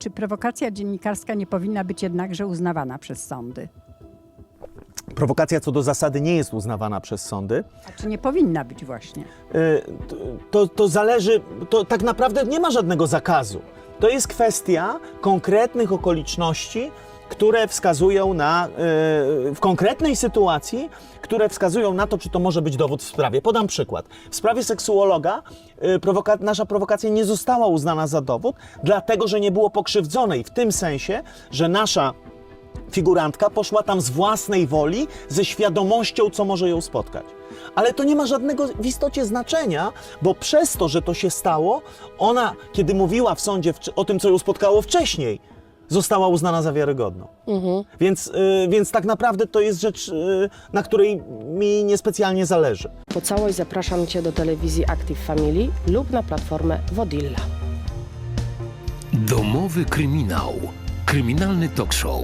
Czy prowokacja dziennikarska nie powinna być jednakże uznawana przez sądy? Prowokacja co do zasady nie jest uznawana przez sądy. A czy nie powinna być właśnie? Y, to, to zależy, to tak naprawdę nie ma żadnego zakazu. To jest kwestia konkretnych okoliczności, które wskazują na, y, w konkretnej sytuacji, które wskazują na to, czy to może być dowód w sprawie. Podam przykład. W sprawie seksuologa y, prowoka nasza prowokacja nie została uznana za dowód, dlatego że nie było pokrzywdzonej, w tym sensie, że nasza figurantka poszła tam z własnej woli, ze świadomością, co może ją spotkać. Ale to nie ma żadnego w istocie znaczenia, bo przez to, że to się stało, ona, kiedy mówiła w sądzie o tym, co ją spotkało wcześniej, została uznana za wiarygodną. Więc, y, więc tak naprawdę to jest rzecz, y, na której mi niespecjalnie zależy. Po całość zapraszam Cię do telewizji Active Family lub na platformę Wodilla. Domowy kryminał. Kryminalny talk show.